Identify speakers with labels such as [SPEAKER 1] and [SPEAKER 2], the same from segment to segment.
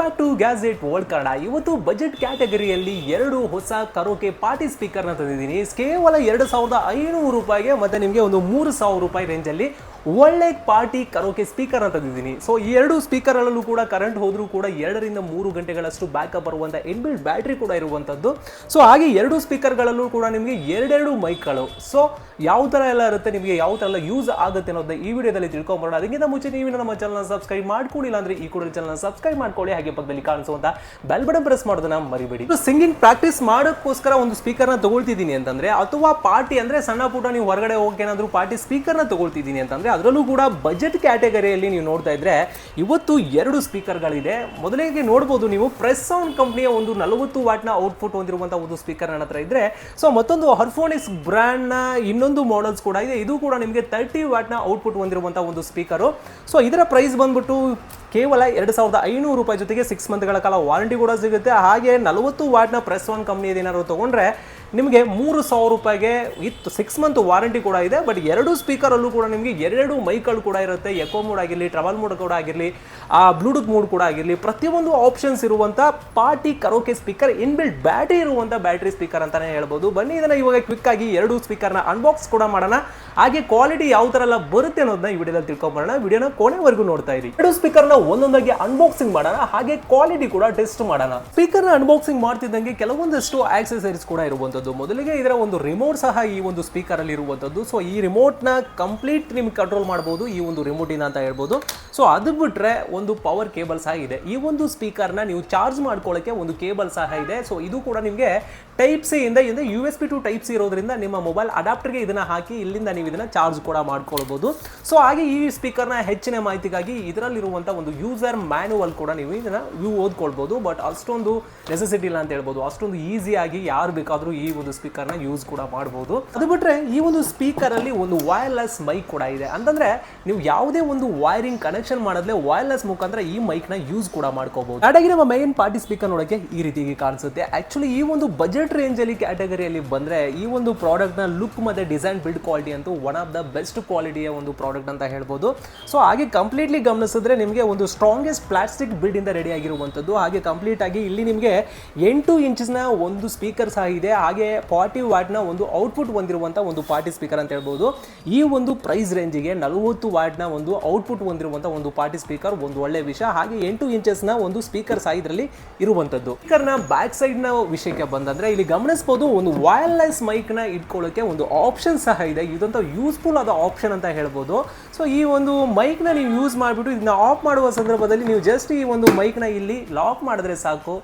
[SPEAKER 1] Back to gadget world Kannada ಇವತ್ತು budget ಕ್ಯಾಟಗರಿಯಲ್ಲಿ ಎರಡು ಹೊಸ ಕರೋಕೆ ಪಾರ್ಟಿ ಸ್ಪೀಕರ್ನ ತಂದಿದ್ದೀನಿ. ಕೇವಲ ಎರಡು ಸಾವಿರದ ಐನೂರು ರೂಪಾಯಿಗೆ ಮತ್ತೆ ನಿಮಗೆ ಒಂದು ಮೂರು ಸಾವಿರ ರೂಪಾಯಿ ರೇಂಜಲ್ಲಿ ಒಳ್ಳೆ ಪಾರ್ಟಿ ಕರೋಕೆ ಸ್ಪೀಕರ್ನ ತಂದಿದ್ದೀನಿ ಸೊ ಈ ಎರಡು ಸ್ಪೀಕರ್ಗಳಲ್ಲೂ ಕೂಡ ಕರೆಂಟ್ ಹೋದರೂ ಕೂಡ ಎರಡರಿಂದ ಮೂರು ಗಂಟೆಗಳಷ್ಟು ಬ್ಯಾಕಪ್ ಬರುವಂಥ ಇನ್ಬಿಲ್ಟ್ ಬ್ಯಾಟ್ರಿ ಕೂಡ ಇರುವಂಥದ್ದು ಸೊ ಹಾಗೆ ಎರಡು ಸ್ಪೀಕರ್ಗಳಲ್ಲೂ ಕೂಡ ನಿಮಗೆ ಎರಡೆರಡು ಮೈಕ್ಗಳು. ಸೊ ಯಾವ ಥರ ಎಲ್ಲ ಇರುತ್ತೆ, ನಿಮಗೆ ಯಾವ ಥರ ಎಲ್ಲ ಯೂಸ್ ಆಗುತ್ತೆ ಅನ್ನೋದನ್ನ ಈ ವಿಡಿಯೋದಲ್ಲಿ ತಿಳ್ಕೊಂಬರೋಣ. ಅದಕ್ಕಿಂತ ಮುಂಚೆ ನೀವು ನಮ್ಮ ಚಾನಲ್ನ ಸಬ್ಸ್ಕ್ರೈಬ್ ಮಾಡ್ಕೊಂಡಿಲ್ಲ ಅಂದ್ರೆ ಈ ಕೂಡ ಚಾನಲ್ನ ಸಬ್ಸ್ಕ್ರೈಬ್ ಮಾಡ್ಕೊಳ್ಳಿ. ಹಾಗೆ ಪಕ್ಕದಲ್ಲಿ ಕಾಣಿಸುವಂತ ಬೆಲ್ ಬಟನ್ ಪ್ರೆಸ್ ಮಾಡೋದನ್ನ ಮರಿಬೇಡಿ. ಸಿಂಗಿಂಗ್ ಪ್ರಾಕ್ಟೀಸ್ ಮಾಡೋಕ್ಕೋಸ್ಕರ ಒಂದು ಸ್ಪೀಕರ್ನ ತಗೊಳ್ತಿದ್ದೀನಿ ಅಂತಂದ್ರೆ, ಅಥವಾ ಪಾರ್ಟಿ ಅಂದ್ರೆ ಸಣ್ಣ ಪುಟ್ಟ ನೀವು ಹೊರಗಡೆ ಹೋಗಿ ಏನಾದರೂ ಪಾರ್ಟಿ ಸ್ಪೀಕರ್ನ ತಗೊಳ್ತಿದ್ದೀನಿ ಅಂತಂದ್ರೆ ಅದರಲ್ಲೂ ಕೂಡ ಬಜೆಟ್ ಕ್ಯಾಟಗರಿಯಲ್ಲಿ ನೀವು ನೋಡ್ತಾ ಇದ್ರೆ ಇವತ್ತು ಎರಡು ಸ್ಪೀಕರ್ಗಳಿದೆ ಮೊದಲಿಗೆ ನೋಡ್ಬೋದು ನೀವು ಪ್ರೆಸ್ ಸೌಂಡ್ ಕಂಪ್ನಿಯ ಒಂದು ನಲವತ್ತು ವಾಟ್ನ ಔಟ್ಪುಟ್ ಹೊಂದಿರುವಂತಹ ಒಂದು ಸ್ಪೀಕರ್ ನನ್ನ ಹತ್ರ ಇದ್ರೆ. ಸೊ ಮತ್ತೊಂದು ಹರ್ಫೋನಿಕ್ಸ್ ಬ್ರ್ಯಾಂಡ್ನ ಇನ್ನೊಂದು ಮಾಡೆಲ್ಸ್ ಕೂಡ ಇದೆ. ಇದು ಕೂಡ ನಿಮಗೆ ತರ್ಟಿ ವಾಟ್ನ ಔಟ್ಪುಟ್ ಹೊಂದಿರುವಂತಹ ಒಂದು ಸ್ಪೀಕರು ಸೊ ಇದರ ಪ್ರೈಸ್ ಬಂದ್ಬಿಟ್ಟು ಕೇವಲ ಎರಡು ಸಾವಿರದ ಐನೂರು ರೂಪಾಯಿ ಜೊತೆಗೆ ಸಿಕ್ಸ್ ಮಂತ್ಗಳ ಕಾಲ ವಾರಂಟಿ ಕೂಡ ಸಿಗುತ್ತೆ. ಹಾಗೆ ನಲವತ್ತು ವಾಟ್ನ ಪ್ರೆಸ್ ಒನ್ ಕಂಪ್ನಿ ಏನಾದರೂ ತೊಗೊಂಡ್ರೆ ನಿಮಗೆ ಮೂರು ಸಾವಿರ ರೂಪಾಯಿಗೆ ವಿತ್ ಸಿಕ್ಸ್ ಮಂತ್ ವಾರಂಟಿ ಕೂಡ ಇದೆ ಬಟ್ ಎರಡು ಸ್ಪೀಕರಲ್ಲೂ ಕೂಡ ನಿಮಗೆ ಎರಡು ಮೈಕ್ಗಳು ಕೂಡ ಇರುತ್ತೆ. ಎಕೋ ಮೋಡ್ ಆಗಿರಲಿ ಟ್ರಾವೆಲ್ ಮೋಡ್ ಕೂಡ ಆಗಿರಲಿ, ಆ ಬ್ಲೂಟೂತ್ ಮೋಡ್ ಕೂಡ ಆಗಿರಲಿ, ಪ್ರತಿಯೊಂದು ಆಪ್ಷನ್ಸ್ ಇರುವಂಥ party karaoke speaker inbuilt battery ಇರುವಂಥ ಬ್ಯಾಟ್ರಿ ಸ್ಪೀಕರ್ ಅಂತಾನೆ ಹೇಳ್ಬೋದು. ಬನ್ನಿ, ಇದನ್ನ ಇವಾಗ ಕ್ವಿಕ್ ಆಗಿ ಎರಡು ಸ್ಪೀಕರ್ನ ಅನ್ಬಾಕ್ಸ್ ಕೂಡ ಮಾಡೋಣ. ಹಾಗೆ ಕ್ವಾಲಿಟಿ ಯಾವ ಥರ ಎಲ್ಲ ಬರುತ್ತೆ ಅನ್ನೋದನ್ನ ಈ ವಿಡಿಯೋದಲ್ಲಿ ತಿಳ್ಕೊಂಬರೋಣ. ವಿಡಿಯೋನ ಕೊನೆವರೆಗೂ ನೋಡ್ತಾ ಇರಿ. ಎರಡು ಸ್ಪೀಕರ್ನ ಒಂದೊಂದಾಗಿ ಅನ್ಬಾಕ್ಸಿಂಗ್ ಮಾಡೋಣ, ಹಾಗೆ ಕ್ವಾಲಿಟಿ ಕೂಡ ಟೆಸ್ಟ್ ಮಾಡೋಣ. ಸ್ಪೀಕರ್ನ ಅನ್ಬಾಕ್ಸಿಂಗ್ ಮಾಡ್ತಿದ್ದಂಗೆ ಕೆಲವೊಂದಷ್ಟು ಆಕ್ಸೆಸರೀಸ್ ಕೂಡ ಇರುವಂಥದ್ದು. ಮೊದಲಿಗೆ ಇದರ ಒಂದು ರಿಮೋಟ್ ಸಹ ಈ ಒಂದು ಸ್ಪೀಕರಲ್ಲಿ ಇರುವಂಥದ್ದು ಸೊ ಈ ರಿಮೋಟ್ನ ಕಂಪ್ಲೀಟ್ ನಿಮ್ಗೆ ಕಂಟ್ರೋಲ್ ಮಾಡ್ಬೋದು, ಈ ಒಂದು ರಿಮೋಟಿನ ಅಂತ ಹೇಳ್ಬೋದು. ಸೊ ಅದು ಬಿಟ್ಟರೆ ಒಂದು ಪವರ್ ಕೇಬಲ್ ಸಹ ಇದೆ. ಈ ಒಂದು ಸ್ಪೀಕರ್ನ ನೀವು ಚಾರ್ಜ್ ಮಾಡ್ಕೊಳ್ಳೋಕ್ಕೆ ಒಂದು ಕೇಬಲ್ ಸಹ ಇದೆ. ಸೊ ಇದು ಕೂಡ ನಿಮಗೆ ಟೈಪ್ ಸಿ ಇಂದ U S B to type C ಇರೋದ್ರಿಂದ ನಿಮ್ಮ ಮೊಬೈಲ್ ಅಡಾಪ್ಟರ್ಗೆ ಇದನ್ನ ಹಾಕಿ ಇಲ್ಲಿಂದ ನೀವು ಇದನ್ನು ಚಾರ್ಜ್ ಕೂಡ ಮಾಡ್ಕೊಳ್ಬೋದು. ಸೊ ಹಾಗೆ ಈ ಸ್ಪೀಕರ್ನ ಹೆಚ್ಚಿನ ಮಾಹಿತಿಗಾಗಿ ಇದರಲ್ಲಿರುವಂಥ ಒಂದು ಯೂಸರ್ ಮ್ಯಾನುವಲ್ ಕೂಡ ನೀವು ಇದನ್ನ ವ್ಯೂ ಓದ್ಕೊಳ್ಬಹುದು ಬಟ್ ಅಷ್ಟೊಂದು ನೆಸೆಸಿಟಿ ಇಲ್ಲ ಅಂತ ಹೇಳ್ಬೋದು. ಅಷ್ಟೊಂದು ಈಸಿಯಾಗಿ ಯಾರು ಬೇಕಾದರೂ ಈ ಒಂದು ಸ್ಪೀಕರ್ನ ಯೂಸ್ ಕೂಡ ಮಾಡ್ಬೋದು. ಅದು ಬಿಟ್ರೆ ಈ ಒಂದು ಸ್ಪೀಕರ್ ಅಲ್ಲಿ ಒಂದು ವೈರ್ಲೆಸ್ ಮೈಕ್ ಕೂಡ ಇದೆ. ಅಂತಂದ್ರೆ ನೀವು ಯಾವುದೇ ಒಂದು ವೈರಿಂಗ್ ಕನೆಕ್ಷನ್ ಮಾಡಿದ್ರೆ ವೈರ್ಲೆಸ್ ಮುಖಾಂತರ ಈ ಮೈಕ್ನ ಯೂಸ್ ಕೂಡ ಮಾಡ್ಕೋಬಹುದು ಹಾಗಾಗಿ ನಮ್ಮ ಮೈನ್ ಪಾರ್ಟಿ ಸ್ಪೀಕರ್ ನೋಡಕ್ಕೆ ಈ ರೀತಿಯಾಗಿ ಕಾಣಿಸುತ್ತೆ. ಆಕ್ಚುಲಿ ಈ ಒಂದು ಬಜೆಟ್ ರೇಂಜ್ ಅಲ್ಲಿ ಕ್ಯಾಟಗರಿಯಲ್ಲಿ ಬಂದ್ರೆ ಈ ಒಂದು ಪ್ರಾಡಕ್ಟ್ನ ಲುಕ್ ಮತ್ತೆ ಡಿಸೈನ್ ಬಿಲ್ಡ್ ಕ್ವಾಲಿಟಿ ಅಂತೂ ಒನ್ ಆಫ್ ದ ಬೆಸ್ಟ್ ಕ್ವಾಲಿಟಿಯ ಒಂದು ಪ್ರಾಡಕ್ಟ್ ಅಂತ ಹೇಳ್ಬೋದು. ಸೊ ಹಾಗೆ ಕಂಪ್ಲೀಟ್ಲಿ ಗಮನಿಸಿದ್ರೆ ನಿಮಗೆ ಒಂದು ಸ್ಟ್ರಾಂಗೆಸ್ಟ್ ಪ್ಲಾಸ್ಟಿಕ್ ಬಿಲ್ಡ್ ಇಂದ ರೆಡಿ ಆಗಿರುವಂಥದ್ದು. ಹಾಗೆ ಕಂಪ್ಲೀಟ್ ಆಗಿ ಇಲ್ಲಿ ನಿಮಗೆ ಎಂಟು ನ ಒಂದು ಸ್ಪೀಕರ್ ಸಹ ಇದೆ. ಹಾಗೆ ಫಾರ್ಟಿ ವಾಟ್ನ ಒಂದು ಔಟ್ಪುಟ್ ಹೊಂದಿರುವಂಥ ಒಂದು ಪಾರ್ಟಿ ಸ್ಪೀಕರ್ ಅಂತ ಹೇಳ್ಬೋದು. ಈ ಒಂದು ಪ್ರೈಸ್ ರೇಂಜಿಗೆ ನಲವತ್ತು ವಾಟ್ನ ಒಂದು ಔಟ್ಪುಟ್ ಹೊಂದಿರುವಂಥ ಒಂದು ಪಾರ್ಟಿ ಸ್ಪೀಕರ್ ಒಂದು ಒಳ್ಳೆ ವಿಷಯ. ಹಾಗೆ ಎಂಟು ಇಂಚಸ್ನ ಒಂದು ಸ್ಪೀಕರ್ ಸಹ ಇದರಲ್ಲಿ ಇರುವಂಥದ್ದು ಸ್ಪೀಕರ್ನ ಬ್ಯಾಕ್ ಸೈಡ್ನ ವಿಷಯಕ್ಕೆ ಬಂದ್ರೆ ಇಲ್ಲಿ ಗಮನಿಸಬಹುದು ಒಂದು ವೈರ್ಲೆಸ್ ಮೈಕ್ನ ಇಟ್ಕೊಳ್ಳೋಕೆ ಒಂದು ಆಪ್ಷನ್ ಸಹ ಇದೆ. ಇದಂತ ಯೂಸ್ಫುಲ್ ಆದ ಆಪ್ಷನ್ ಅಂತ ಹೇಳ್ಬೋದು. ಸೊ ಈ ಒಂದು ಮೈಕ್ನ ನೀವು ಯೂಸ್ ಮಾಡಿಬಿಟ್ಟು ಇದನ್ನ ಆಫ್ ಮಾಡುವ ಸಂದರ್ಭದಲ್ಲಿ ನೀವು ಜಸ್ಟ್ ಈ ಒಂದು ಮೈಕ್ನ ಇಲ್ಲಿ ಲಾಕ್ ಮಾಡಿದ್ರೆ ಸಾಕು.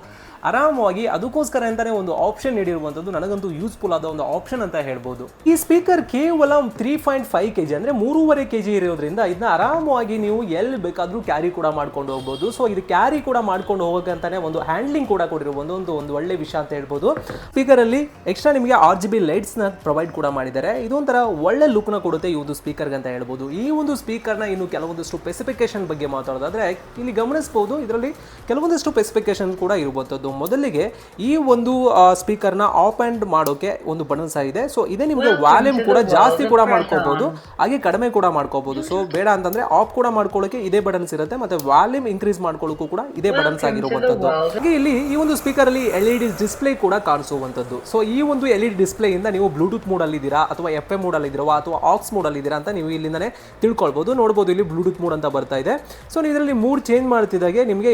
[SPEAKER 1] ಆರಾಮವಾಗಿ ಅದಕ್ಕೋಸ್ಕರ ಅಂತಾನೆ ಒಂದು ಆಪ್ಷನ್ ನೀಡಿರುವಂಥದ್ದು, ನನಗಂತೂ ಯೂಸ್ಫುಲ್ ಆದ ಒಂದು ಆಪ್ಷನ್ ಅಂತ ಹೇಳ್ಬೋದು. ಈ ಸ್ಪೀಕರ್ ಕೇವಲ three point five K G ಅಂದರೆ ಮೂರುವರೆ ಕೆ ಇರೋದ್ರಿಂದ ಇದನ್ನ ಆರಾಮವಾಗಿ ನೀವು ಎಲ್ಲಿ ಬೇಕಾದರೂ ಕ್ಯಾರಿ ಕೂಡ ಮಾಡ್ಕೊಂಡು ಹೋಗ್ಬೋದು. ಸೊ ಇದು ಕ್ಯಾರಿ ಕೂಡ ಮಾಡ್ಕೊಂಡು ಹೋಗೋಕೆ ಅಂತಾನೆ ಒಂದು ಹ್ಯಾಂಡ್ಲಿಂಗ್ ಕೂಡ ಕೊಟ್ಟಿರೋ ಒಂದು ಒಂದು ಒಳ್ಳೆ ವಿಷಯ ಅಂತ ಹೇಳ್ಬೋದು. ಸ್ಪೀಕರಲ್ಲಿ ಎಕ್ಸ್ಟ್ರಾ ನಿಮಗೆ ಆರ್ ಜಿ ಬಿ ಲೈಟ್ಸ್ನ ಪ್ರೊವೈಡ್ ಕೂಡ ಮಾಡಿದ್ದಾರೆ. ಇದೊಂಥರ ಒಳ್ಳೆ ಲುಕ್ನ ಕೊಡುತ್ತೆ ಈ ಒಂದು ಸ್ಪೀಕರ್ಗೆ ಅಂತ ಹೇಳ್ಬೋದು. ಈ ಒಂದು ಸ್ಪೀಕರ್ನ ಇನ್ನು ಕೆಲವೊಂದಷ್ಟು ಸ್ಪೆಸಿಫಿಕೇಶನ್ ಬಗ್ಗೆ ಮಾತಾಡೋದಾದ್ರೆ ಇಲ್ಲಿ ಗಮನಿಸಬಹುದು ಇದರಲ್ಲಿ ಕೆಲವೊಂದಷ್ಟು ಸ್ಪೆಸಿಫಿಕೇಶನ್ ಕೂಡ ಇರುವಂಥದ್ದು ಮೊದಲಿಗೆ ಈ ಒಂದು ಸ್ಪೀಕರ್ನ ಆಫ್ ಆ್ಯಂಡ್ ಮಾಡೋಕೆ ಒಂದು ಬಟನ್ ಸಹ ಇದೆ. ಸೊ ಇದೇ ನಿಮಗೆ ವ್ಯಾಲ್ಯೂಮ್ ಕೂಡ ಜಾಸ್ತಿ ಕೂಡ ಮಾಡ್ಕೋಬಹುದು ಹಾಗೆ ಕಡಿಮೆ ಕೂಡ ಮಾಡ್ಕೋಬಹುದು ಸೊ ಬೇಡ ಅಂತಂದ್ರೆ ಆಫ್ ಕೂಡ ಮಾಡ್ಕೊಳ್ಳೋಕೆ ಇದೇ ಬಟನ್ಸ್ ಇರುತ್ತೆ ಮತ್ತೆ ವ್ಯಾಲ್ಯೂಮ್ ಇನ್ಕ್ರೀಸ್ ಮಾಡ್ಕೊಳ್ಳೋಕ್ಕೂ ಕೂಡ ಇದೇ ಬಟನ್ಸ್ ಆಗಿರುವಂಥದ್ದು ಹಾಗೆ ಇಲ್ಲಿ ಈ ಒಂದು ಸ್ಪೀಕರ್ ಅಲ್ಲಿ ಎಲ್ ಇ ಡಿ ಡಿಸ್ಪ್ಲೇ ಕೂಡ ಕಾಣಿಸುವಂತದ್ದು ಸೊ ಈ ಒಂದು ಎಲ್ ಇ ಡಿ ಡಿಸ್ಪ್ಲೇ ಇಂದ ನೀವು ಬ್ಲೂಟೂತ್ ಮೋಡ್ ಅಲ್ಲಿ ಇದ್ದೀರಾ ಅಥವಾ ಎಫ್ ಎಂ ಮೋಡ್ ಅಲ್ಲಿ ಇದ್ದೀರಾ ಅಥವಾ ಆಕ್ಸ್ ಮೋಡ್ ಅಲ್ಲಿ ಇದ್ದೀರಾ ಅಂತ ನೀವು ಇಲ್ಲಿಂದಲೇ ತಿಳ್ಕೊಳ್ಬೋದು. ನೋಡ್ಬೋದು ಇಲ್ಲಿ ಬ್ಲೂಟೂತ್ ಮೋಡ್ ಅಂತ ಬರ್ತಾ ಇದೆ. ಸೊ ಇದರಲ್ಲಿ ಮೂಡ್ ಚೇಂಜ್ ಮಾಡ್ತಿದ್ದಾಗೆ ನಿಮಗೆ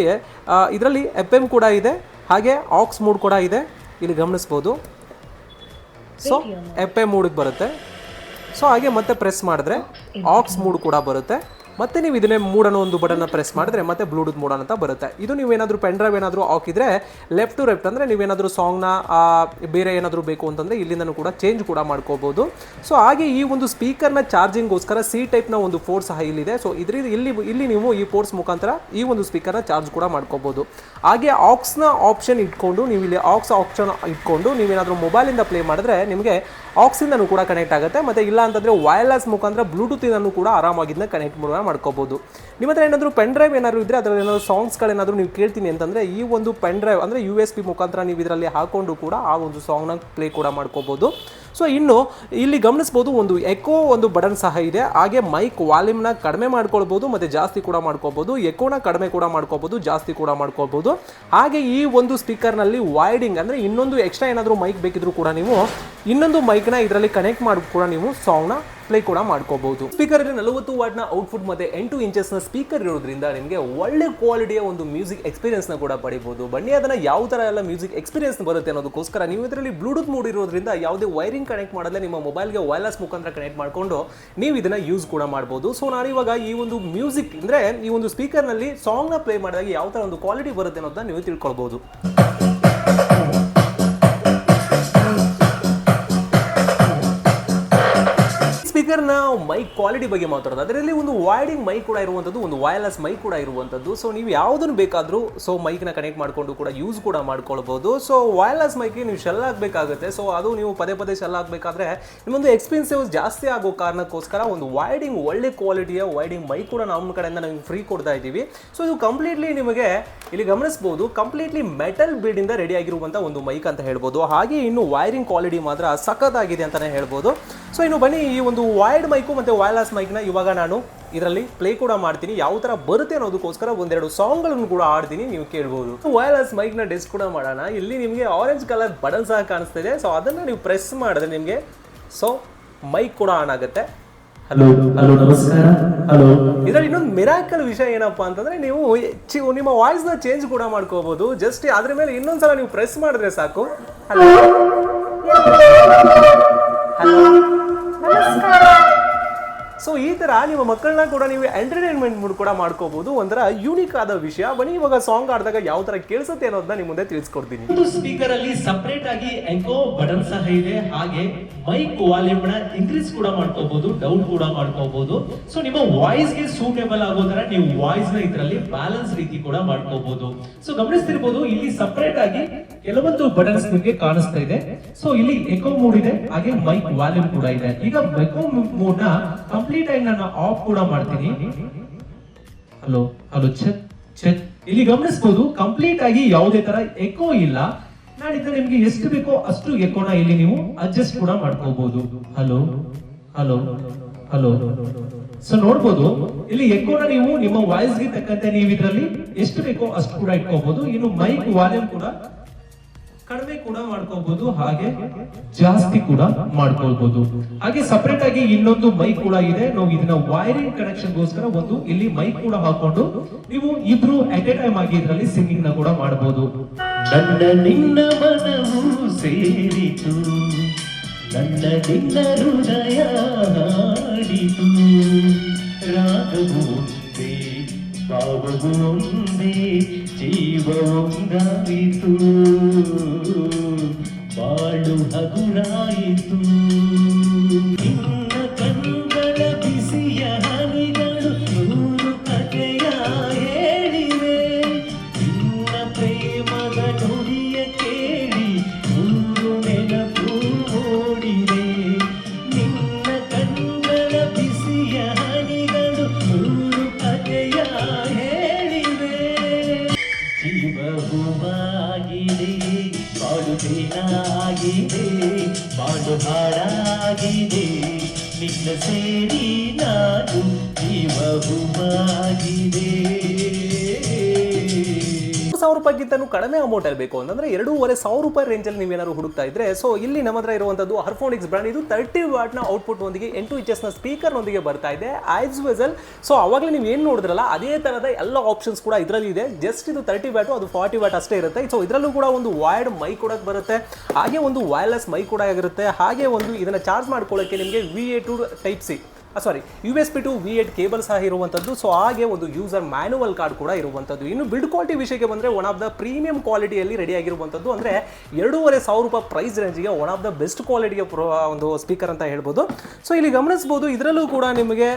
[SPEAKER 1] ಇದರಲ್ಲಿ ಎಫ್ ಎಂ ಕೂಡ ಇದೆ. ಹಾಗೆ ಆಕ್ಸ್ ಮೂಡ್ ಕೂಡ ಇದೆ. ಇಲ್ಲಿ ಗಮನಿಸ್ಬೋದು. ಸೊ ಎಪ್ಪೆ ಮೂಡಿಗೆ ಬರುತ್ತೆ. ಸೊ ಹಾಗೆ ಮತ್ತೆ ಪ್ರೆಸ್ ಮಾಡಿದ್ರೆ ಆಕ್ಸ್ ಮೂಡ್ ಕೂಡ ಬರುತ್ತೆ. ಮತ್ತೆ ನೀವು ಇದನ್ನೇ ಮೂಡ್ ಅನ್ನೋ ಒಂದು ಬಟನ್ನ ಪ್ರೆಸ್ ಮಾಡಿದ್ರೆ ಮತ್ತೆ ಬ್ಲೂಟೂತ್ ಮೋಡ್ ಅಂತ ಬರುತ್ತೆ. ಇದು ನೀವೇನಾದರೂ ಪೆನ್ ಡ್ರೈವ್ ಏನಾದರೂ ಹಾಕಿದ್ರೆ ಲೆಫ್ಟ್ ಟು ರೆಫ್ಟ್ ಅಂದರೆ ನೀವೇನಾದರೂ ಸಾಂಗ್ನ ಬೇರೆ ಏನಾದರೂ ಬೇಕು ಅಂತಂದರೆ ಇಲ್ಲಿಂದನೂ ಕೂಡ ಚೇಂಜ್ ಕೂಡ ಮಾಡ್ಕೋಬೋದು. ಸೊ ಹಾಗೆ ಈ ಒಂದು ಸ್ಪೀಕರ್ನ ಚಾರ್ಜಿಂಗ್ಗೋಸ್ಕರ ಸಿ ಟೈಪ್ನ ಒಂದು ಫೋರ್ಸ್ ಸಹ ಇಲ್ಲಿದೆ. ಸೊ ಇದರಿಂದ ಇಲ್ಲಿ ಇಲ್ಲಿ ನೀವು ಈ ಫೋರ್ಸ್ ಮುಖಾಂತರ ಈ ಒಂದು ಸ್ಪೀಕರ್ನ ಚಾರ್ಜ್ ಕೂಡ ಮಾಡ್ಕೋಬೋದು. ಹಾಗೆ ಆಕ್ಸ್ನ ಆಪ್ಷನ್ ಇಟ್ಕೊಂಡು, ನೀವು ಇಲ್ಲಿ ಆಕ್ಸ್ ಆಪ್ಷನ್ ಇಟ್ಕೊಂಡು ನೀವೇನಾದರೂ ಮೊಬೈಲಿಂದ ಪ್ಲೇ ಮಾಡಿದ್ರೆ ನಿಮಗೆ ಆಕ್ಸಿಂದನೂ ಕೂಡ ಕನೆಕ್ಟ್ ಆಗುತ್ತೆ. ಮತ್ತು ಇಲ್ಲ ಅಂತಂದರೆ ವೈರ್ಲೆಸ್ ಮುಖಾಂತರ ಬ್ಲೂಟೂತಿಂದನೂ ಕೂಡ ಆರಾಮಾಗಿದ್ದನ್ನ ಕನೆಕ್ಟ್ ಕನೆಕ್ಟ್ ಮಾಡ್ಕೋಬೋದು. ನಿಮ್ಮ ಹತ್ರ ಏನಾದರೂ ಪೆನ್ ಡ್ರೈವ್ ಏನಾದರೂ ಇದ್ದರೆ ಅದರಲ್ಲಿ ಏನಾದರೂ ಸಾಂಗ್ಸ್ಗಳೇನಾದರೂ ನೀವು ಕೇಳ್ತೀನಿ ಅಂತಂದರೆ ಈ ಒಂದು ಪೆನ್ ಡ್ರೈವ್ ಅಂದರೆ ಯು ಎಸ್ ಪಿ ಮುಖಾಂತರ ನೀವು ಇದರಲ್ಲಿ ಹಾಕೊಂಡು ಕೂಡ ಆ ಒಂದು ಸಾಂಗ್ನ ಪ್ಲೇ ಕೂಡ ಮಾಡ್ಕೋಬೋದು. ಸೊ ಇನ್ನು ಇಲ್ಲಿ ಗಮನಿಸ್ಬೋದು ಒಂದು ಎಕೋ ಒಂದು ಬಟನ್ ಸಹ ಇದೆ. ಹಾಗೆ ಮೈಕ್ ವಾಲ್ಯೂಮ್ನ ಕಡಿಮೆ ಮಾಡ್ಕೊಳ್ಬೋದು, ಮತ್ತು ಜಾಸ್ತಿ ಕೂಡ ಮಾಡ್ಕೋಬೋದು. ಎಕೋನ ಕಡಿಮೆ ಕೂಡ ಮಾಡ್ಕೋಬೋದು, ಜಾಸ್ತಿ ಕೂಡ ಮಾಡ್ಕೋಬೋದು. ಹಾಗೆ ಈ ಒಂದು ಸ್ಪೀಕರ್ನಲ್ಲಿ ವೈಡಿಂಗ್ ಅಂದರೆ ಇನ್ನೊಂದು ಎಕ್ಸ್ಟ್ರಾ ಏನಾದರೂ ಮೈಕ್ ಬೇಕಿದ್ರೂ ಕೂಡ ನೀವು ಇನ್ನೊಂದು ಮೈಕ್ನ ಇದರಲ್ಲಿ ಕನೆಕ್ಟ್ ಮಾಡಿ ಕೂಡ ನೀವು ಸಾಂಗ್ನ ಪ್ಲೇ ಕೂಡ ಮಾಡ್ಕೋಬಹುದು. ಸ್ಪೀಕರ್ ಅಲ್ಲಿ ನಲವತ್ತು ವಾಟ್ನ ಔಟ್ಪುಟ್ ಮತ್ತೆ ಎಂಟು ಇಂಚಸ್ನ ಸ್ಪೀಕರ್ ಇರೋದ್ರಿಂದ ನಿಮಗೆ ಒಳ್ಳೆ ಕ್ವಾಲಿಟಿಯ ಒಂದು ಮ್ಯೂಸಿಕ್ ಎಕ್ಸ್ಪೀರಿಯನ್ಸ್ನ ಕೂಡ ಪಡಿಬಹುದು. ಬನ್ನಿ, ಅದನ್ನ ಯಾವ ತರ ಎಲ್ಲ ಮ್ಯೂಸಿಕ್ ಎಕ್ಸ್ಪೀರಿಯನ್ಸ್ ಬರುತ್ತೆ ಅನ್ನೋದಕ್ಕೋಸ್ಕರ ನೀವು ಇದರಲ್ಲಿ ಬ್ಲೂಟೂತ್ ಮೂಡ್ ಇರೋದ್ರಿಂದ ಯಾವುದೇ ವೈರಿಂಗ್ ಕನೆಕ್ಟ್ ಮಾಡದೆ ನಿಮ್ಮ ಮೊಬೈಲ್ಗೆ ವೈರ್ಲೆಸ್ ಮುಖಾಂತರ ಕನೆಕ್ಟ್ ಮಾಡ್ಕೊಂಡು ನೀವು ಇದನ್ನ ಯೂಸ್ ಕೂಡ ಮಾಡಬಹುದು ಸೊ ನಾನು ಇವಾಗ ಈ ಒಂದು ಮ್ಯೂಸಿಕ್ ಅಂದ್ರೆ ಈ ಒಂದು ಸ್ಪೀಕರ್ನಲ್ಲಿ ಸಾಂಗ್ನ ಪ್ಲೇ ಮಾಡಿದಾಗ ಯಾವ ತರ ಒಂದು ಕ್ವಾಲಿಟಿ ಬರುತ್ತೆ ಅನ್ನೋದನ್ನ ನೀವು ತಿಳ್ಕೊಳ್ಬಹುದು. ಸ್ಪೀಕರ್ನ ಮೈಕ್ ಕ್ವಾಲಿಟಿ ಬಗ್ಗೆ ಮಾತಾಡೋದು. ಅದರಲ್ಲಿ ಒಂದು ವೈಡಿಂಗ್ ಮೈಕ್ ಕೂಡ ಇರುವಂಥದ್ದು ಒಂದು ವೈರ್ಲೆಸ್ ಮೈಕ್ ಕೂಡ ಇರುವಂಥದ್ದು ಸೊ ನೀವು ಯಾವುದನ್ನು ಬೇಕಾದರೂ ಸೊ ಮೈಕ್ನ ಕನೆಕ್ಟ್ ಮಾಡಿಕೊಂಡು ಕೂಡ ಯೂಸ್ ಕೂಡ ಮಾಡ್ಕೊಳ್ಬೋದು. ಸೊ ವೈರ್ಲೆಸ್ ಮೈಕ್ಗೆ ನೀವು ಶೆಲ್ ಆಗಬೇಕಾಗುತ್ತೆ. ಸೊ ಅದು ನೀವು ಪದೇ ಪದೇ ಶೆಲ್ ಆಗಬೇಕಾದ್ರೆ, ನಿಮ್ಮೊಂದು ಎಕ್ಸ್ಪೆನ್ಸಿವ್ ಜಾಸ್ತಿ ಆಗೋ ಕಾರಣಕ್ಕೋಸ್ಕರ ಒಂದು ವೈಡಿಂಗ್ ಒಳ್ಳೆ ಕ್ವಾಲಿಟಿಯ ವೈಡಿಂಗ್ ಮೈಕ್ ಕೂಡ ನಮ್ಮ ಕಡೆಯಿಂದ ನಾವು ಫ್ರೀ ಕೊಡ್ತಾ ಇದ್ದೀವಿ. ಸೊ ಇದು ಕಂಪ್ಲೀಟ್ಲಿ ನಿಮಗೆ ಇಲ್ಲಿ ಗಮನಿಸಬಹುದು ಕಂಪ್ಲೀಟ್ಲಿ ಮೆಟಲ್ ಇಂದ ರೆಡಿ ಆಗಿರುವಂಥ ಒಂದು ಮೈಕ್ ಅಂತ ಹೇಳ್ಬೋದು. ಹಾಗೆ ಇನ್ನು ವೈರಿಂಗ್ ಕ್ವಾಲಿಟಿ ಮಾತ್ರ ಸಖತ್ತಾಗಿದೆ ಅಂತಲೇ ಹೇಳ್ಬೋದು. ಸೊ ಇನ್ನು ಬನ್ನಿ, ಈ ಒಂದು ವೈಡ್ ಮೈಕು ಮತ್ತು ವೈರ್ಲೆಸ್ ಮೈಕ್ನ ಇವಾಗ ನಾನು ಇದರಲ್ಲಿ ಪ್ಲೇ ಕೂಡ ಮಾಡ್ತೀನಿ. ಯಾವ ಥರ ಬರುತ್ತೆ ಅನ್ನೋದಕ್ಕೋಸ್ಕರ ಒಂದೆರಡು ಸಾಂಗ್ಗಳನ್ನು ಕೂಡ ಆಡ್ತೀನಿ ನೀವು ಕೇಳ್ಬೋದು. ವೈರ್ಲೆಸ್ ಮೈಕ್ನ ಡಿಸ್ಕ್ ಕೂಡ ಮಾಡೋಣ. ಇಲ್ಲಿ ನಿಮಗೆ ಆರೆಂಜ್ ಕಲರ್ ಬಟನ್ ಸಹ ಕಾಣಿಸ್ತಾ ಇದೆ. ಸೊ ಅದನ್ನು ನೀವು ಪ್ರೆಸ್ ಮಾಡಿದ್ರೆ ನಿಮಗೆ ಸೊ ಮೈಕ್ ಕೂಡ ಆನ್ ಆಗುತ್ತೆ.
[SPEAKER 2] ಹಲೋ ಹಲೋ ನಮಸ್ಕಾರ. ಹಲೋ
[SPEAKER 1] ಇದರಲ್ಲಿ ಇನ್ನೊಂದು ಮಿರಾಕಲ್ ವಿಷಯ ಏನಪ್ಪಾ ಅಂತಂದ್ರೆ, ನೀವು ನಿಮ್ಮ ವಾಯ್ಸ್ನ ಚೇಂಜ್ ಕೂಡ ಮಾಡ್ಕೋಬಹುದು ಜಸ್ಟ್ ಅದ್ರ ಮೇಲೆ ಇನ್ನೊಂದ್ಸಲ ನೀವು ಪ್ರೆಸ್ ಮಾಡಿದ್ರೆ ಸಾಕು. Hello hello Deus. ಸೊ ಈ ತರ ನಿಮ್ಮ ಮಕ್ಕಳನ್ನ ಕೂಡ ನೀವು ಎಂಟರ್ಟೈನ್ಮೆಂಟ್ ಮೂಡ್ ಕೂಡ ಮಾಡ್ಕೋಬಹುದು ಒಂಥರ ಯೂನಿಕ್ ಆದ ವಿಷಯ. ಬನ್ನಿ, ಇವಾಗ ಸಾಂಗ್ ಆಡಿದಾಗ ಯಾವ ತರ ಕೇಳಿಸುತ್ತೆ ಅನ್ನೋದನ್ನ ನಿಮ್ಮ ಮುಂದೆ ತಿಳಿಸ್ಕೊಡ್ತೀನಿ.
[SPEAKER 2] ಸ್ಪೀಕರ್ ಅಲ್ಲಿ ಸಪರೇಟ್ ಆಗಿ ಎಕೋ ಬಟನ್ ಸಹ ಇದೆ. ಹಾಗೆ ಮೈಕ್ ವಾಲ್ಯೂಮ್ನ ಇನ್ಕ್ರೀಸ್ ಕೂಡ ಮಾಡ್ಕೋಬಹುದು ಡೌನ್ ಕೂಡ ಮಾಡ್ಕೋಬಹುದು ಸೊ ನಿಮ್ಮ ವಾಯ್ಸ್ಗೆ ಸೂಟೇಬಲ್ ಆಗೋ ತರ ನೀವು ವಾಯ್ಸ್ನ ಇದರಲ್ಲಿ ಬ್ಯಾಲೆನ್ಸ್ ರೀತಿ ಕೂಡ ಮಾಡ್ಕೋಬಹುದು ಸೊ ಗಮನಿಸ್ತಿರ್ಬೋದು, ಇಲ್ಲಿ ಸಪರೇಟ್ ಆಗಿ ಕೆಲವೊಂದು ಬಟನ್ಸ್ ನಿಮಗೆ ಕಾಣಿಸ್ತಾ ಇದೆ. ಸೊ ಇಲ್ಲಿ ಎಕೋ ಮೂಡ್ ಇದೆ, ಹಾಗೆ ಮೈಕ್ ವಾಲ್ಯೂಮ್ ಕೂಡ ಇದೆ. ಈಗ ಎಕೋ ಮೂಡ್ನ ಕಂಪ್ಲೀಟ್ ಆಗಿ ನಾನು ಆಫ್ ಕೂಡ ಮಾಡ್ತೀನಿ. ಹಲೋ ಹಲೋ ಚೆಕ್ ಚೆಕ್ ಇಲ್ಲಿ ಗಮನಿಸಬಹುದು ಕಂಪ್ಲೀಟ್ ಆಗಿ ಯಾವುದೇ ತರ ಎಕೋ ಇಲ್ಲ. ನಾಡಿದ್ರೆ ನಿಮ್ಗೆ ಎಷ್ಟು ಬೇಕೋ ಅಷ್ಟು ಎಕೋನ ಇಲ್ಲಿ ನೀವು ಅಡ್ಜಸ್ಟ್ ಕೂಡ ಮಾಡ್ಕೋಬಹುದು ಹಲೋ ಹಲೋ ಹಲೋ ಸೊ ನೋಡ್ಬೋದು, ಇಲ್ಲಿ ಎಕೋನ ನೀವು ನಿಮ್ಮ ವಾಯ್ಸ್ಗೆ ತಕ್ಕಂತೆ ನೀವು ಇದರಲ್ಲಿ ಎಷ್ಟು ಬೇಕೋ ಅಷ್ಟು ಕೂಡ ಇಟ್ಕೋಬಹುದು ಇನ್ನು ಮೈಕ್ ವಾಲ್ಯೂಮ್ ಕೂಡ ಕಡಿಮೆ ಕೂಡ ಮಾಡ್ಕೋಬಹುದು ಹಾಗೆ ಜಾಸ್ತಿ ಕೂಡ ಮಾಡ್ಕೊಳ್ಬಹುದು ಹಾಗೆ ಸಪರೇಟ್ ಆಗಿ ಇನ್ನೊಂದು ಮೈಕ್ ಕೂಡ ಇದೆ. ನಾವು ಇದನ್ನ ವೈರಿಂಗ್ ಕನೆಕ್ಷನ್ ಗೋಸ್ಕರ ಒಂದು ಇಲ್ಲಿ ಮೈಕ್ ಕೂಡ ಹಾಕೊಂಡು ನೀವು ಇಬ್ರು ಅಟ್ ಎ ಟೈಮ್ ಆಗಿ ಇದರಲ್ಲಿ ಸಿಂಗಿಂಗ್ನ ಕೂಡ ಮಾಡಬಹುದು ನನ್ನ ನಿನ್ನ ಮನವು ಸೇರಿತು. ನನ್ನ ನಿನ್ನ ಹೃದಯ ರಾಗವು ಒಂದೇ ಒಂದೇ ಜೀವ ಒಂದಾಯಿತು ಬಾಳು ಹಗುರಾಯಿತು. ಜೀವವುವಾಗಿದೆ ಬಾಳು ದಿನಾಗಿದೆ ಬಾಳು ಹಾಡಾಗಿದೆ. ನಿನ್ನ ಸೇರಿ ನಾನು ಜೀವವುವಾಗಿದೆ.
[SPEAKER 1] ಸಾವಿರ ರೂಪಾಯಿಗಿಂತನೂ ಕಡಿಮೆ ಅಮೌಂಟ್ ಅಲ್ಲಿ ಬೇಕು ಅಂತಂದ್ರೆ ಎರಡೂವರೆ ಸಾವಿರ ರೂಪಾಯಿ ರೇಂಜಲ್ಲಿ ನೀವೇನಾದ್ರು ಹುಡುಕ್ತಾ ಇದ್ರೆ ಸೊ ಇಲ್ಲಿ ನಮ್ಮ ಹತ್ರ ಇರುವಂತದ್ದು ಹರ್ಫೋನಿಕ್ಸ್ ಬ್ರಾಂಡ್ ಇದು ತರ್ಟಿ ವಾಟ್ನ ಔಟ್ಪುಟ್ ಒಂದಿಗೆ ಎಂಟು ಇಂಚಸ್ನ ಸ್ಪೀಕರ್ ಒಂದಿಗೆ ಬರ್ತಾ ಇದೆ ಐಸ್ ವೆಸಲ್ ಸೊ ಅವಾಗಲೇ ನೀವು ಏನು ನೋಡಿದ್ರಲ್ಲ, ಅದೇ ತರದ ಎಲ್ಲ ಆಪ್ಷನ್ಸ್ ಕೂಡ ಇದರಲ್ಲಿ ಇದೆ. ಜಸ್ಟ್ ಇದು ತರ್ಟಿ ವ್ಯಾಟು ಅದು ಫಾರ್ಟಿ ವ್ಯಾಟ್ ಅಷ್ಟೇ ಇರುತ್ತೆ. ಸೊ ಇದರಲ್ಲೂ ಕೂಡ ಒಂದು ವೈರ್ಡ್ ಮೈ ಕೂಡ ಬರುತ್ತೆ. ಹಾಗೆ ಒಂದು ವೈರ್ಲೆಸ್ ಮೈ ಕೂಡ ಆಗಿರುತ್ತೆ ಹಾಗೆ ಒಂದು ಇದನ್ನ ಚಾರ್ಜ್ ಮಾಡ್ಕೊಳ್ಳೋಕೆ ನಿಮಗೆ V A to type C sorry U S B to V eight cable ಸಹ ಇರುವಂಥದ್ದು ಸೊ ಹಾಗೆ ಒಂದು ಯೂಸರ್ ಮ್ಯಾನುವಲ್ ಕಾರ್ಡ್ ಕೂಡ ಇರುವಂಥದ್ದು ಇನ್ನು ಬಿಲ್ಡ್ ಕ್ವಾಲಿಟಿ ವಿಷಯಕ್ಕೆ ಬಂದರೆ ಒನ್ ಆಫ್ ದ ಪ್ರೀಮಿಯಂ ಕ್ವಾಲಿಟಿಯಲ್ಲಿ ರೆಡಿ ಆಗಿರುವಂಥದ್ದು ಅಂದರೆ ಎರಡೂವರೆ ಸಾವಿರ ರೂಪಾಯಿ ಪ್ರೈಸ್ ರೇಂಜ್ಗೆ ಒನ್ ಆಫ್ ದ ಬೆಸ್ಟ್ ಕ್ವಾಲಿಟಿಯ ಪ್ರೋ ಒಂದು ಸ್ಪೀಕರ್ ಅಂತ ಹೇಳ್ಬೋದು. ಸೊ ಇಲ್ಲಿ ಗಮನಿಸ್ಬೋದು, ಇದರಲ್ಲೂ ಕೂಡ ನಿಮಗೆ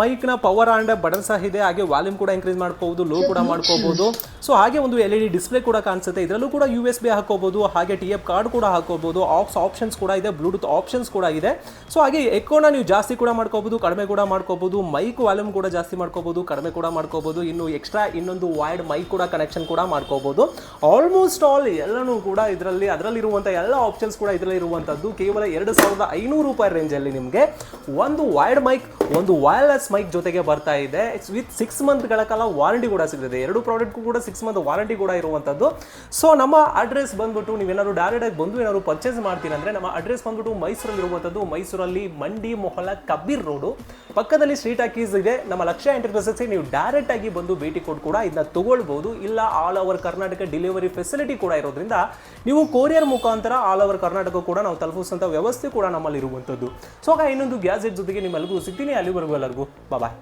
[SPEAKER 1] ಮೈಕ್ನ ಪವರ್ ಆ್ಯಂಡ್ ಬಟನ್ ಸಹ ಇದೆ. ಹಾಗೆ ವಾಲ್ಯೂಮ್ ಕೂಡ ಇನ್ಕ್ರೀಸ್ ಮಾಡ್ಕೋಬೋದು ಲೋ ಕೂಡ ಮಾಡ್ಕೋಬೋದು ಸೊ ಹಾಗೆ ಒಂದು ಎಲ್ ಇ ಡಿ ಡಿಸ್ಪ್ಲೇ ಕೂಡ ಕಾಣಿಸುತ್ತೆ. ಇದರಲ್ಲೂ ಕೂಡ ಯು ಎಸ್ ಬಿ ಹಾಕೋಬೋದು ಹಾಗೆ ಟಿ ಎಫ್ ಕಾರ್ಡ್ ಕೂಡ ಹಾಕೋಬೋದು ಆಕ್ಸ್ ಆಪ್ಷನ್ಸ್ ಕೂಡ ಇದೆ ಬ್ಲೂಟೂತ್ ಆಪ್ಷನ್ಸ್ ಕೂಡ ಇದೆ. ಸೊ ಹಾಗೆ ಎಕೋನ ನೀವು ಜಾಸ್ತಿ ಕೂಡ ಮಾಡ್ಕೋಬಹುದು, ಕಡಿಮೆ ಕೂಡ ಮಾಡ್ಕೋಬಹುದು ಮೈಕ್ ವಾಲ್ಯೂಮ್ ಕೂಡ ಜಾಸ್ತಿ ಮಾಡ್ಕೋಬಹುದು, ಕಡಿಮೆ ಕೂಡ ಮಾಡ್ಕೋಬಹುದು, ಇನ್ನು ಎಕ್ಸ್ಟ್ರಾ ಇನ್ನೊಂದು ವೈಡ್ ಮೈಕ್ ಕೂಡ ಕನೆಕ್ಷನ್ ಕೂಡ ಮಾಡ್ಕೋಬಹುದು. ಆಲ್ಮೋಸ್ಟ್ ಆಲ್ ಎಲ್ಲನೂ ಕೂಡ ಇದರಲ್ಲಿ ಅದರಲ್ಲಿರುವಂಥ ಎಲ್ಲ ಆಪ್ಷನ್ಸ್ ಕೂಡ ಇದರಲ್ಲಿ ಇರುವಂಥದ್ದು ಕೇವಲ ಎರಡು ಸಾವಿರದ ಐನೂರು ರೂಪಾಯಿ ರೇಂಜಲ್ಲಿ ನಿಮಗೆ ಒಂದು ವೈಡ್ ಮೈಕ್ ಒಂದು ವೈರ್ಲೆಸ್ ಮೈಕ್ ಜೊತೆಗೆ ಬರ್ತಾ ಇದೆ. ವಿತ್ ಸಿಕ್ಸ್ ಮಂತ್ಗಳ ಕಾಲ ವಾರಂಟಿ ಕೂಡ ಸಿಗ್ತದೆ. ಎರಡು ಪ್ರಾಡಕ್ಟ್ಗೂ ಕೂಡ ಸಿಕ್ಸ್ ಮಂತ್ ವಾರಂಟಿ ಕೂಡ ಇರುವಂಥದ್ದು ಸೊ ನಮ್ಮ ಅಡ್ರೆಸ್ ಬಂದ್ಬಿಟ್ಟು ನೀವೇನಾದ್ರು ಡೈರೆಕ್ಟ್ ಆಗಿ ಬಂದು ಏನಾದ್ರು ಪರ್ಚೇಸ್ ಮಾಡ್ತೀರಾ ಅಂದ್ರೆ ನಮ್ಮ ಅಡ್ರೆಸ್ ಬಂದ್ಬಿಟ್ಟು ಮೈಸೂರಲ್ಲಿ ಇರುವಂಥದ್ದು ಮೈಸೂರಲ್ಲಿ ಮಂಡಿ ಮೊಹಲ ಕಬೀರ್ ರೋಡು. ಪಕ್ಕದಲ್ಲಿ ಸ್ಟ್ರೀಟ್ ಹಾಕೀಸ್ ಇದೆ. ನಮ್ಮ ಲಕ್ಷ್ಯ ಎಂಟರ್ಪ್ರೈಸಸ್ಗೆ ನೀವು ಡೈರೆಕ್ಟ್ ಆಗಿ ಬಂದು ಭೇಟಿ ಕೊಟ್ಟು ಕೂಡ ಇದನ್ನ ತಗೊಳ್ಬಹುದು ಇಲ್ಲ all over Karnataka delivery facility ಕೂಡ ಇರೋದ್ರಿಂದ ನೀವು ಕೊರಿಯರ್ ಮುಖಾಂತರ ಆಲ್ ಓವರ್ ಕರ್ನಾಟಕ ಕೂಡ ನಾವು ತಲುಪಿಸುವಂಥ ವ್ಯವಸ್ಥೆ ಕೂಡ ನಮ್ಮಲ್ಲಿ ಇರುವಂಥದ್ದು ಸೊ ಇನ್ನೊಂದು ಗ್ಯಾಜೆಟ್ ಜೊತೆಗೆ ನಿಮ್ಮೆಲ್ಲರಿಗೂ ಸಿಗ್ತೀನಿ. ಅಲ್ಲಿವರೆಗೂ ಎಲ್ಲರಿಗೂ ಬಾಯ್